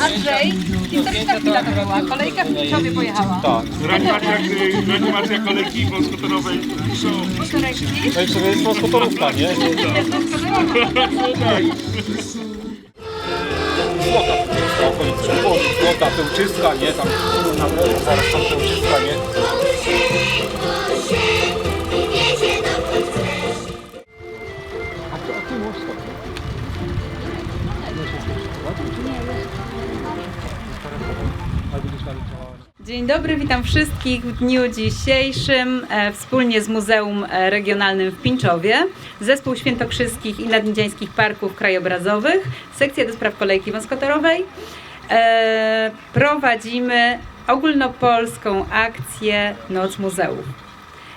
Andrzej, historyczna chwila to była. Kolejka w Pińczowie pojechała. Tak. Reanimacja, kolejki wolskotorowej. Korekcji. No i sobie jest prostotorówka, nie? Złota, to okolice. Złota, pełczyska, nie? Tam, zaraz tam pełczyska, nie? Dzień dobry, witam wszystkich w dniu dzisiejszym e, wspólnie z Muzeum Regionalnym w Pińczowie, Zespół Świętokrzyskich i Nadniedziańskich Parków Krajobrazowych, Sekcja do spraw kolejki wąskotorowej. E, prowadzimy ogólnopolską akcję Noc Muzeów.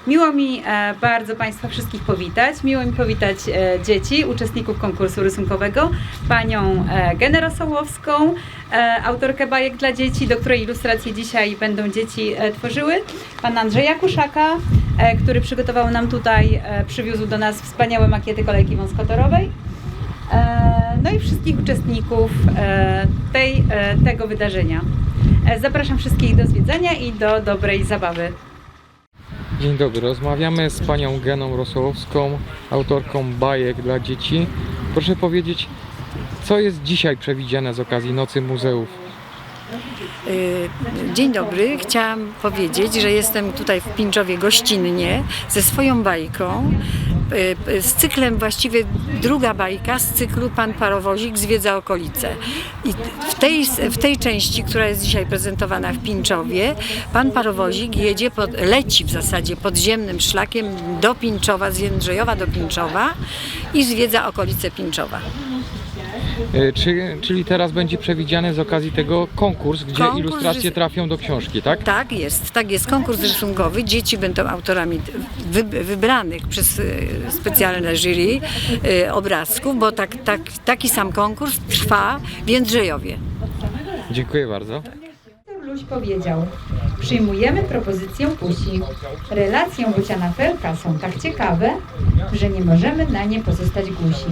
Miło mi e, bardzo Państwa wszystkich powitać. Miło mi powitać e, dzieci, uczestników konkursu rysunkowego, panią e, Genę Rosołowską, e, autorkę bajek dla dzieci, do której ilustracji dzisiaj będą dzieci tworzyły, pana Andrzeja Kuszaka, który przygotował nam tutaj, przywiózł do nas wspaniałe makiety kolejki wąskotorowej. No i wszystkich uczestników tej, tego wydarzenia. Zapraszam wszystkich do zwiedzania i do dobrej zabawy. Dzień dobry, rozmawiamy z panią Geną Rosołowską, autorką bajek dla dzieci. Proszę powiedzieć, co jest dzisiaj przewidziane z okazji Nocy Muzeów? Y, Dzień dobry. Chciałam powiedzieć, że jestem tutaj w Pińczowie gościnnie ze swoją bajką. y, y, Z cyklem właściwie druga bajka z cyklu Pan Parowozik zwiedza okolice. I w tej, w tej części, która jest dzisiaj prezentowana w Pińczowie, Pan Parowozik jedzie, pod, leci w zasadzie podziemnym szlakiem do Pińczowa, z Jędrzejowa do Pińczowa i zwiedza okolice Pińczowa. E, Czy, czyli teraz będzie przewidziany z okazji tego konkurs, gdzie Konkurs ilustracje trafią do książki, tak? Tak jest, tak jest. Konkurs rysunkowy. Dzieci będą autorami wy, wybranych przez e, specjalne jury e, obrazków, bo tak, tak, taki sam konkurs trwa w Jędrzejowie. Dziękuję bardzo. Luś powiedział, przyjmujemy propozycję Pusi. Relacje Bociana Felka są tak ciekawe, że nie możemy na nie pozostać głusi.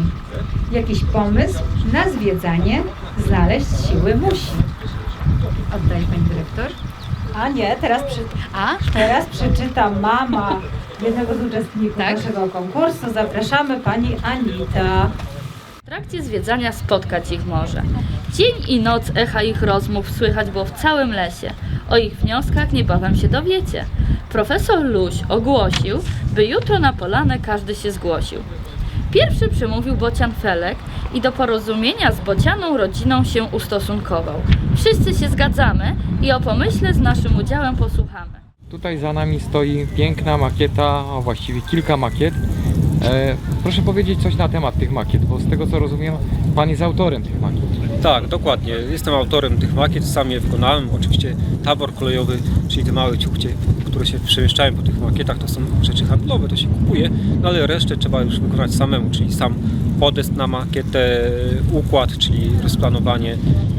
Jakiś pomysł na zwiedzanie znaleźć siły musi. Oddaję pani dyrektor. A nie, teraz, przy... A? teraz przeczyta mama jednego z uczestników naszego konkursu. Zapraszamy pani Anita. W trakcie zwiedzania spotkać ich może. Dzień i noc echa ich rozmów słychać było w całym lesie. O ich wnioskach niebawem się dowiecie. Profesor Luś ogłosił, by jutro na polanę każdy się zgłosił. Pierwszy przemówił Bocian Felek i do porozumienia z bocianą rodziną się ustosunkował. Wszyscy się zgadzamy i o pomyśle z naszym udziałem posłuchamy. Tutaj za nami stoi piękna makieta, a właściwie kilka makiet. E, proszę powiedzieć coś na temat tych makiet, bo z tego co rozumiem, pan jest autorem tych makiet. Tak, dokładnie. Jestem autorem tych makiet, sam je wykonałem. Oczywiście tabor kolejowy, czyli te małe ciuchcie, które się przemieszczają po tych makietach, to są rzeczy handlowe, to się kupuje, no ale resztę trzeba już wykonać samemu, czyli sam podest na makietę, układ, czyli rozplanowanie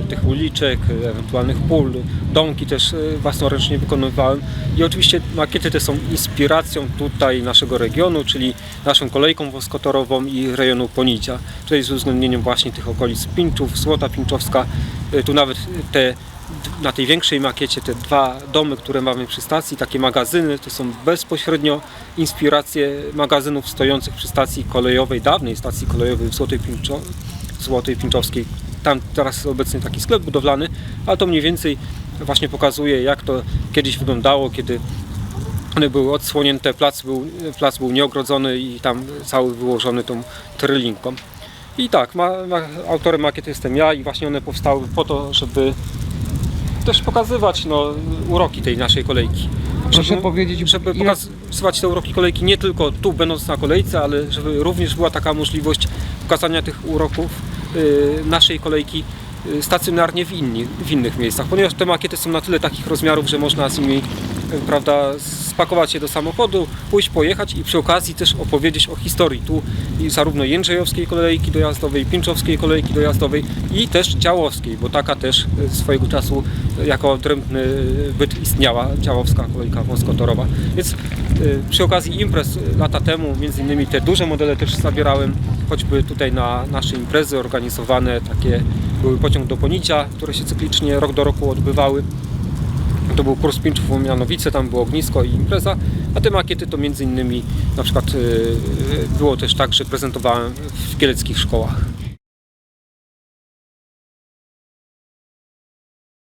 tych uliczek, ewentualnych pól, domki też e, własnoręcznie wykonywałem. I oczywiście makiety te są inspiracją tutaj naszego regionu, czyli naszą kolejką woskotorową i rejonu Ponicia. Tutaj z uwzględnieniem właśnie tych okolic Pińczów, Złota Pińczowska. E, Tu nawet te na tej większej makiecie te dwa domy, które mamy przy stacji, takie magazyny, to są bezpośrednio inspiracje magazynów stojących przy stacji kolejowej, dawnej stacji kolejowej w Złotej, Pińczo, Złotej Pińczowskiej. Tam teraz obecnie taki sklep budowlany, ale to mniej więcej właśnie pokazuje, jak to kiedyś wyglądało, kiedy one były odsłonięte, plac był, plac był nieogrodzony i tam cały wyłożony tą trylinką. I tak, ma, ma, autorem makiety jestem ja i właśnie one powstały po to, żeby też pokazywać no, uroki tej naszej kolejki. Proszę Żeby- powiedzieć, żeby ile- pokazywać te uroki kolejki nie tylko tu będąc na kolejce, ale żeby również była taka możliwość pokazania tych uroków y, naszej kolejki y, stacjonarnie w, inni, w innych miejscach, ponieważ te makiety są na tyle takich rozmiarów, że można z nimi y, prawda, z spakować się do samochodu, pójść, pojechać i przy okazji też opowiedzieć o historii tu zarówno Jędrzejowskiej kolejki dojazdowej, Pinczowskiej kolejki dojazdowej i też Działowskiej, bo taka też e, swojego czasu e, jako odrębny e, byt istniała, Działowska kolejka wąskotorowa. Więc przy okazji imprez lata temu, między innymi te duże modele też zabierałem, choćby tutaj na nasze imprezy organizowane, takie były pociąg do Ponicia, które się cyklicznie rok do roku odbywały. To był kurs Pińczów Mianowice, tam było ognisko i impreza, a te makiety to między innymi na przykład e, było też tak, że prezentowałem w kieleckich szkołach.